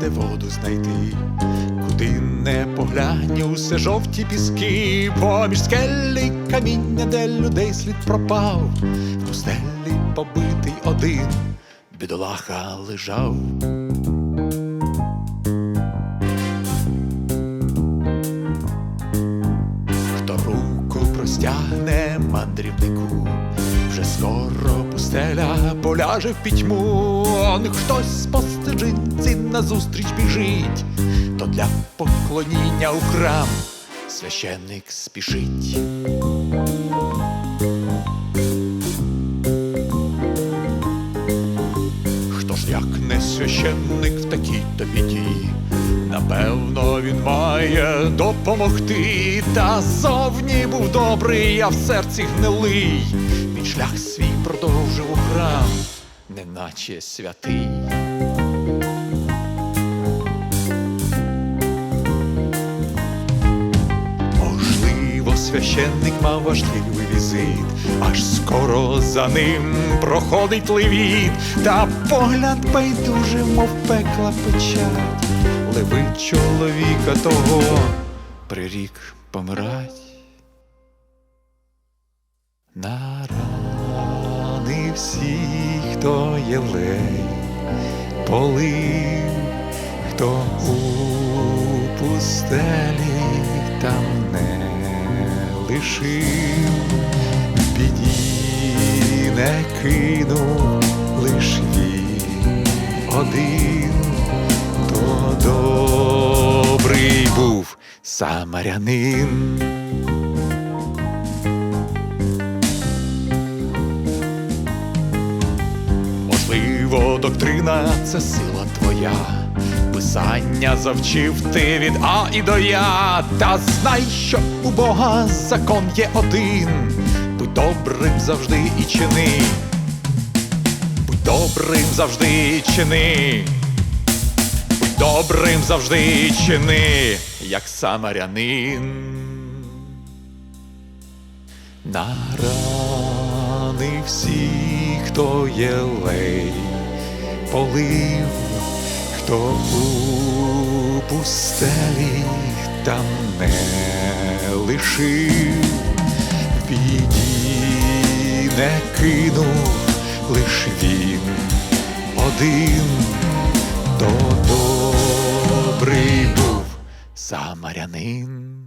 де воду знайти, куди не поглянь, усе жовті піски, поміж скелі каміння, де людей слід пропав, в пустелі побитий один, бідолаха лежав. Хто руку простягне мандрівнику, вже скоро пустеля поляже в пітьму. Он хтось стежинці назустріч біжить, то для поклоніння у храм священник спішить. Хто ж як не священник в такій то біді? Напевно, він має допомогти. Та зовні був добрий, а в серці гнилий. Він шлях свій продовжив у храм, неначе святий. Священник мав важливий візит, аж скоро за ним проходить левіт, та погляд байдуже, мов пекла печать, чоловіка того прирік помирать. На рани всі, хто єлей, полив, хто у пустелі там не лишив, біді не кинув лиш він один, був самарянин. Можливо, доктрина це сила твоя. Писання завчив ти від А і до Я. Та знай, що у Бога закон є один. Будь добрим завжди і чини. Будь добрим завжди і чини. Добрим завжди чини, як самарянин. На рани всі, хто єлей полив, хто у пустелі там не лишив, біді не кинув лиш він один, самарянин.